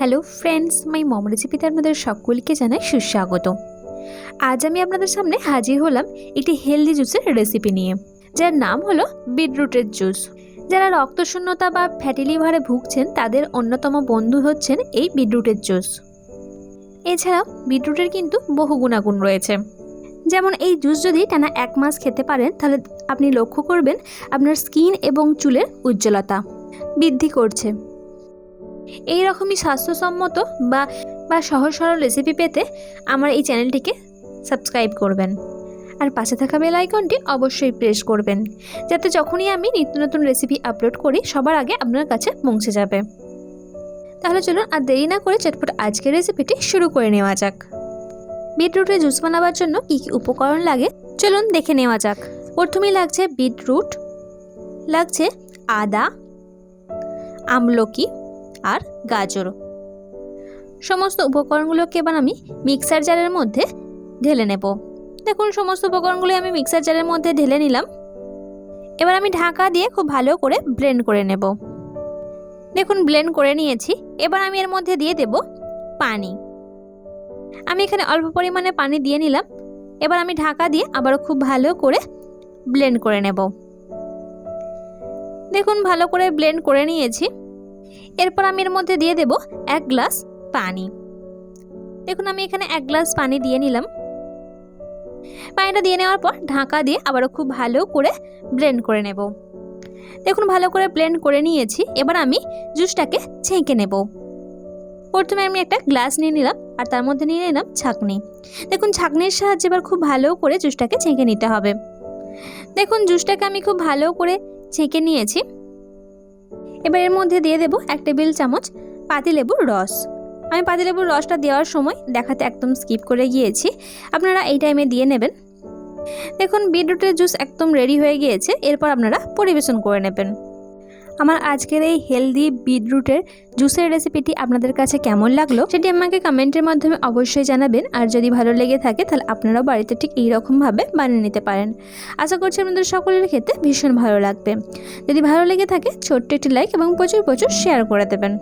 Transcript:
Hello friends মাই মম রেসিপিতে আপনাদের সকলকে জানাই সুস্বাগত। আজ আমি আপনাদের সামনে হাজির হলাম একটি হেলদি জুসের রেসিপি নিয়ে, যার নাম হলো বিটরুটের জুস যারা রক্তশূন্যতা বা ফ্যাটি লিভারে ভুগছেন, তাদের অন্যতম বন্ধু হচ্ছেন এই বিটরুটের জুস এছাড়াও বিটরুটের কিন্তু বহু গুণাগুণ রয়েছে। যেমন এই জুস যদি টানা এক মাস খেতে পারেন, তাহলে আপনি লক্ষ্য করবেন আপনার স্কিন এবং চুলের উজ্জ্বলতা বৃদ্ধি করছে। এই রকমই স্বাস্থ্যসম্মত বা বা সহজ সরল রেসিপি পেতে আমার এই চ্যানেলটিকে সাবস্ক্রাইব করবেন। আর পাশে থাকা বেল আইকনটি অবশ্যই প্রেস করবেন, যাতে যখনই আমি নিত্য নতুন রেসিপি আপলোড করি, সবার আগে আপনার কাছে পৌঁছে যাবে। তাহলে চলুন আর দেরি না করে চটপট আজকের রেসিপিটি শুরু করে নেওয়া যাক। বিটরুটের জুস বানাবার জন্য কী কী উপকরণ লাগে, চলুন দেখে নেওয়া যাক। প্রথমেই লাগছে বিটরুট লাগছে আদা, আমলকি আর গাজর সমস্ত উপকরণগুলোকে এবার আমি মিক্সার জারের মধ্যে ঢেলে নেব। দেখুন, সমস্ত উপকরণগুলো আমি মিক্সার জারের মধ্যে ঢেলে নিলাম। এবার আমি ঢাকা দিয়ে খুব ভালো করে ব্লেন্ড করে নেব। দেখুন ব্লেন্ড করে নিয়েছি। এবার আমি এর মধ্যে দিয়ে দেব পানি। আমি এখানে অল্প পরিমাণে পানি দিয়ে নিলাম। এবার আমি ঢাকা দিয়ে আবারও খুব ভালো করে ব্লেন্ড করে নেব। দেখুন, ভালো করে ব্লেন্ড করে নিয়েছি। এরপর আমি এর মধ্যে দিয়ে দেব এক গ্লাস পানি। দেখুন, আমি এখানে এক গ্লাস পানি দিয়ে নিলাম। পানিটা দিয়ে নেওয়ার পর ঢাকা দিয়ে আবারও খুব ভালো করে ব্লেন্ড করে নেব। দেখুন, ভালো করে ব্লেন্ড করে নিয়েছি। এবার আমি জুসটাকে ছেঁকে নেব। প্রথমে আমি একটা গ্লাস নিয়ে নিলাম আর তার মধ্যে নিয়ে নিলাম ছাঁকনি। দেখুন, ছাঁকনির সাহায্যে এবার খুব ভালো করে জুসটাকে ছেঁকে নিতে হবে। দেখুন, জুসটাকে আমি খুব ভালো করে ছেঁকে নিয়েছি। এবার এর মধ্যে দিয়ে দেবো এক টেবিল চামচ পাতিলেবুর রস। আমি পাতিলেবুর রসটা দেওয়ার সময় দেখাতে একদম স্কিপ করে গিয়েছি। আপনারা এই টাইমে দিয়ে নেবেন। দেখুন, বিটরুটের জুস একদম রেডি হয়ে গিয়েছে। এরপর আপনারা পরিবেশন করে নেবেন। আমার আজকের এই হেলদি বিটরুটের জুসের রেসিপিটি আপনাদের কাছে কেমন লাগল সেটি আমাকে কমেন্টের মাধ্যমে অবশ্যই জানাবেন। আর যদি ভালো লেগে থাকে, তাহলে আপনারাও বাড়িতে ঠিক এইরকমভাবে বানিয়ে নিতে পারেন। আশা করছি আপনাদের সকলের খেতে ভীষণ ভালো লাগবে। যদি ভালো লেগে থাকে, ছোট্ট একটি লাইক এবং প্রচুর প্রচুর শেয়ার করে দেবেন।